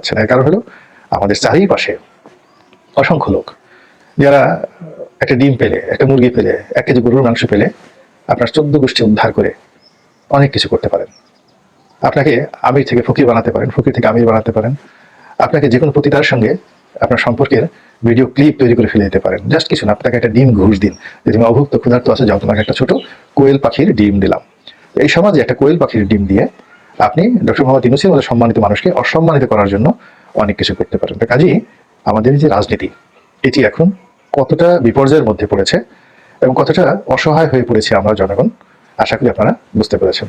পারছে না কারণ হলো আমাদের চারিপাশে অসংখ্য লোক, যারা একটা ডিম পেলে, একটা মুরগি পেলে, এক কেজি গরুর মাংস পেলে আপনার চোদ্দ গোষ্ঠী উদ্ধার করে অনেক কিছু করতে পারেন। আপনাকে আমির থেকে ফকির বানাতে পারেন, ফকির থেকে আমির বানাতে পারেন। আপনাকে যে কোনো প্রতিটার সঙ্গে আপনার সম্পর্কের ভিডিও ক্লিপ তৈরি করে ফেলে দিতে পারেন। জাস্ট কিছু না, আপনাকে একটা ডিম ঘুষ দিন। যে তুমি অভুক্ত ক্ষুধার্ত আছে, যাও, তোমাকে একটা ছোট কোয়েল পাখির ডিম দিলাম। এই সমাজে একটা কোয়েল পাখির ডিম দিয়ে আপনি ডক্টর মোহাম্মদ ইউনুসের মতো সম্মানিত মানুষকে অসম্মানিত করার জন্য অনেক কিছু করতে পারেন। তো কাজেই আমাদের যে রাজনীতি, এটি এখন কতটা বিপর্যয়ের মধ্যে পড়েছে এবং কতটা অসহায় হয়ে পড়েছে আমরা জনগণ, আশা করি আপনারা বুঝতে পেরেছেন।